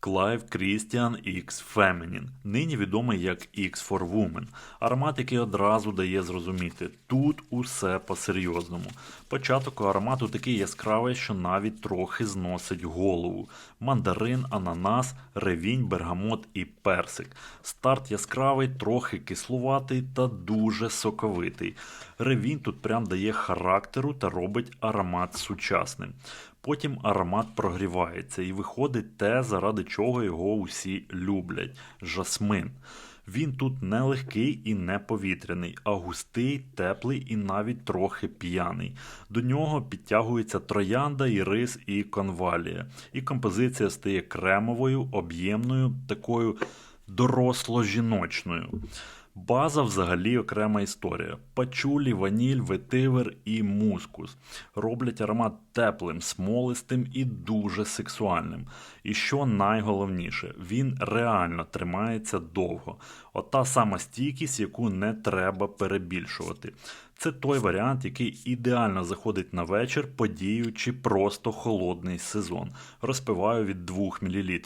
Clive Christian X Feminine, нині відомий як X for Women. Аромат, який одразу дає зрозуміти, тут усе по-серйозному. Початок аромату такий яскравий, що навіть трохи зносить голову. Мандарин, ананас, ревінь, бергамот і персик. Старт яскравий, трохи кислуватий та дуже соковитий. Ревінь тут прям дає характеру та робить аромат сучасним. Потім аромат прогрівається і виходить те, заради чого його усі люблять жасмин. Він тут не легкий і не повітряний, а густий, теплий і навіть трохи п'яний. До нього підтягується троянда, ірис і конвалія. І композиція стає кремовою, об'ємною, такою доросло-жіночною. База взагалі окрема історія. Пачулі, ваніль, ветивер і мускус роблять аромат теплим, смолистим і дуже сексуальним. І що найголовніше, він реально тримається довго. Ота сама стійкість, яку не треба перебільшувати. Це той варіант, який ідеально заходить на вечір, подію чи просто холодний сезон. Розпиваю від 2 мл.